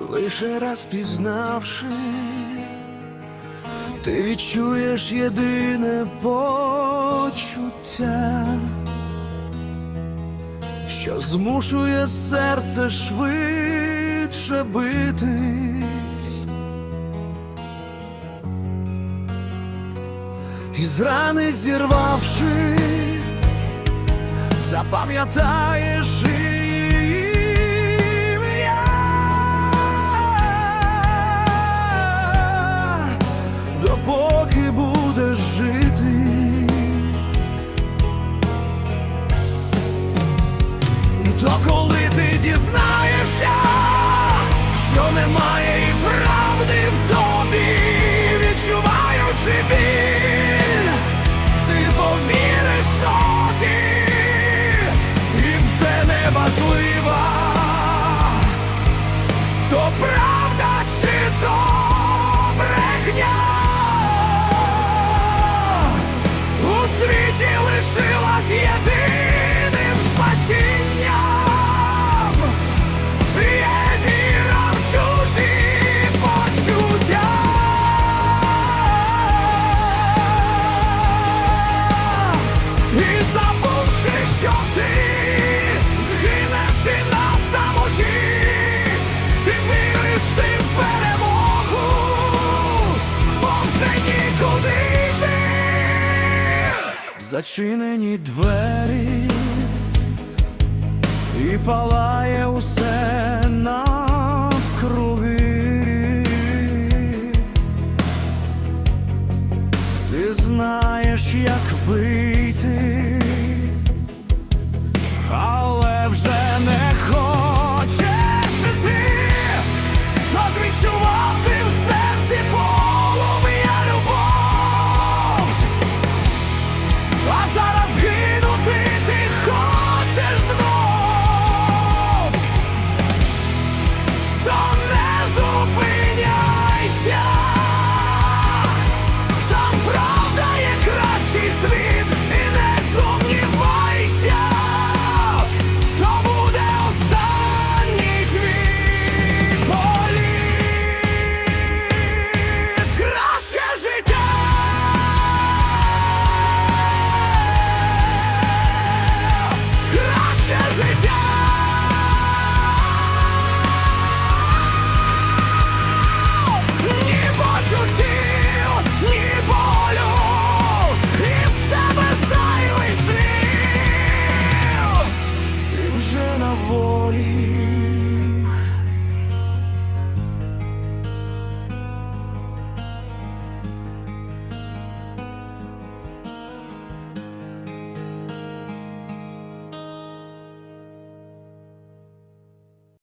лише раз пізнавши, ти відчуєш єдине почуття, що змушує серце швидше битись. І з рани зірвавши, запам'ятаєш коли ти дізнаєшся, що немає і правди в тобі, відчуваючи біль, ти повіриш собі, і вже не важлива, Зачинені двері і палає усе навкруги. Ти знаєш, як вийти